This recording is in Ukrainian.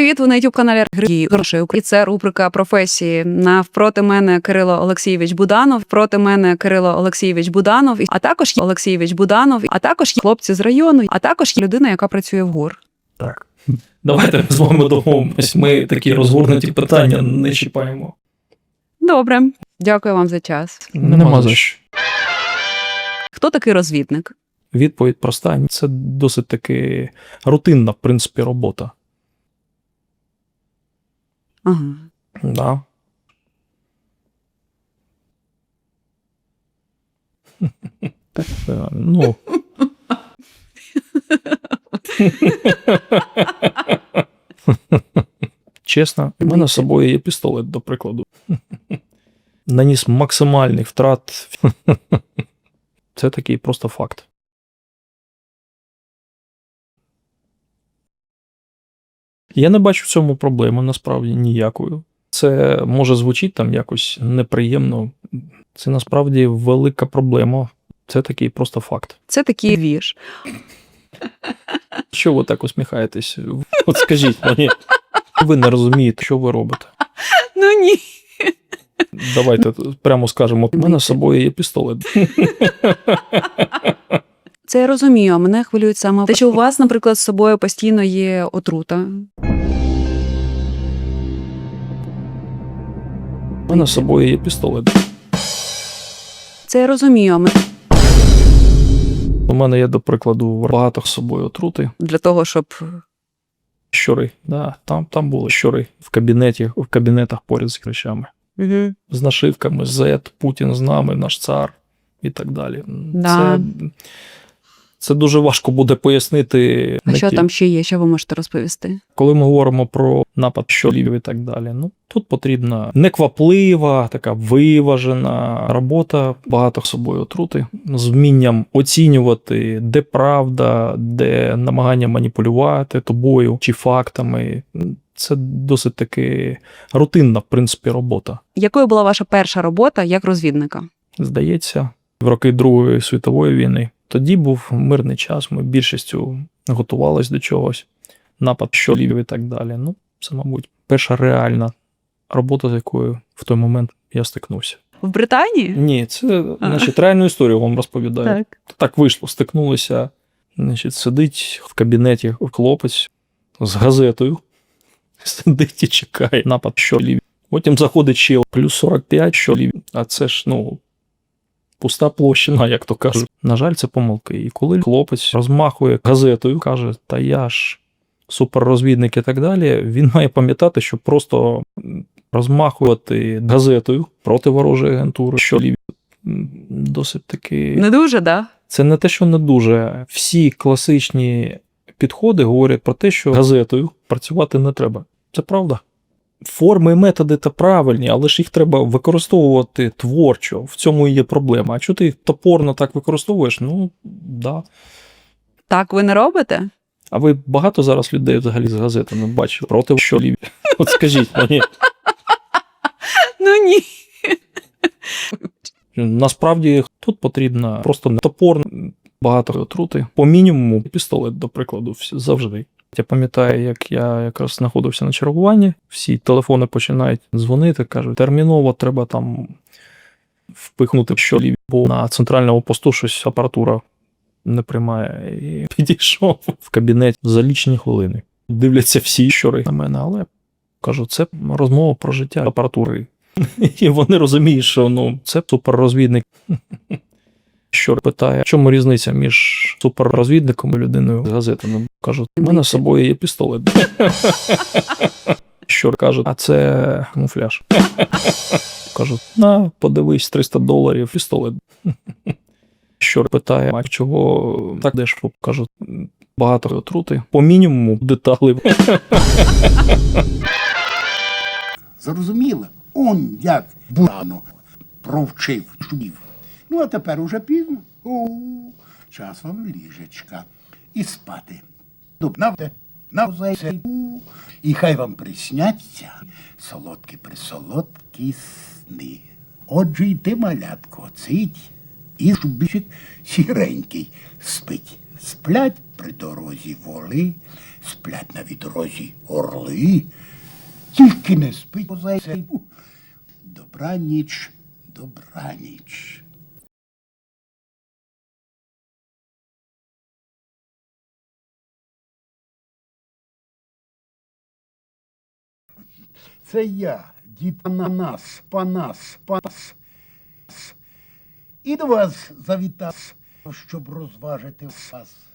Привіт, ви на youtube каналі Грошей. І це рубрика професії. Навпроти мене Кирило Олексійович Буданов. Проти мене Кирило Олексійович Буданов. А також є Олексійович Буданов. А також є хлопці з району. А також є людина, яка працює в ГУР. Так. Давайте з вами домовимось. Ми такі розгорнуті питання не чіпаємо. Добре, дякую вам за час. Нема за що. Хто такий розвідник? Відповідь проста. Це досить таки рутинна, в принципі, робота. Ага. Да. Е, Ну. Чесно, у мене з собою є пістолет, до прикладу. Наніс максимальний втрат. Це такий просто факт. Я не бачу в цьому проблеми насправді ніякої. Це може звучить там якось неприємно. Це насправді велика проблема. Це такий просто факт. Це такий вірш. Що ви так усміхаєтесь? От скажіть мені, ви не розумієте, що ви робите. Ну ні. Давайте прямо скажемо: у мене з собою є пістолет. Це я розумію, а мене хвилюють саме те, що у вас, наприклад, з собою постійно є отрута. У мене з собою є пістолет. Це я розумію, У мене є, до прикладу, багато з собою отрути. для того, щоб Щури. Да, там, там були щури в кабінеті, в кабінетах поряд з речами. угу. з нашивками Z, Путін з нами, наш цар і так далі. Да. Це, це дуже важко буде пояснити. а що ті- там ще є, що ви можете розповісти? Коли ми говоримо про напад щолів і так далі. Ну тут потрібна некваплива, така виважена робота, багато собою отрути, з вмінням оцінювати, де правда, де намагання маніпулювати тобою чи фактами. Це досить таки рутинна, в принципі, робота. Якою була ваша перша робота як розвідника? здається, в роки Другої світової війни. Тоді був мирний час, ми більшістю готувалися до чогось, напад щолів і так далі. Ну, це, мабуть, перша реальна робота, з якою в той момент я стикнувся. В Британії? Ні, це значить, реальну історію вам розповідаю. Так. Так вийшло, стикнулися. Значить, сидить в кабінеті хлопець з газетою, сидить і чекає напад щолів. Потім заходить ще плюс 45 щолів, а це ж, ну. Пуста площина, як то кажуть. На жаль, це помилки. І коли хлопець розмахує газетою, каже, та я ж суперрозвідник і так далі, він має пам'ятати, що просто розмахувати газетою проти ворожої агентури, що досить таки. Не дуже, да? Це не те, що не дуже. Всі класичні підходи говорять про те, що газетою працювати не треба. Це правда. Форми і методи та правильні, але ж їх треба використовувати творчо. В цьому і є проблема. А якщо ти їх топорно так використовуєш, ну да. Так ви не робите? А ви багато зараз людей взагалі з газетами бачили проти що ліві? От скажіть мені. Ну ні. Насправді тут потрібно просто топорно багато отрути. По мінімуму пістолет, до прикладу, завжди. Я пам'ятаю, як я якраз знаходився на чергуванні, всі телефони починають дзвонити, кажуть, терміново треба там впихнути щолі, бо на центральному посту щось апаратура не приймає. І підійшов в кабінет за лічені хвилини. Дивляться всі щури на мене, але кажу, це розмова про життя апаратури. І вони розуміють, що ну, це суперрозвідник. Що питає, в чому різниця між суперрозвідником і людиною з газетами? Кажу, у мене з собою є пістолет. Що кажуть, а це камуфляж. Кажу, на, подивись, 300 доларів, пістолет. Що питає, а чого так дешево? Кажу, багато отрути. По мінімуму деталей. Зрозуміло. Он як бурано провчив чубів. Ну, а тепер уже пізно. О, час вам ліжечка. І спати. Добнавте, навзайся. І хай вам присняться солодкі присолодкі сни. Отже, й ти, малятко, цить, і шубічик сіренький спить. Сплять при дорозі воли, сплять на відрозі орли, тільки не спить позайця. Добраніч, добраніч. Це я, дід Панас, Панас, Панас. І до вас завітав, щоб розважити вас.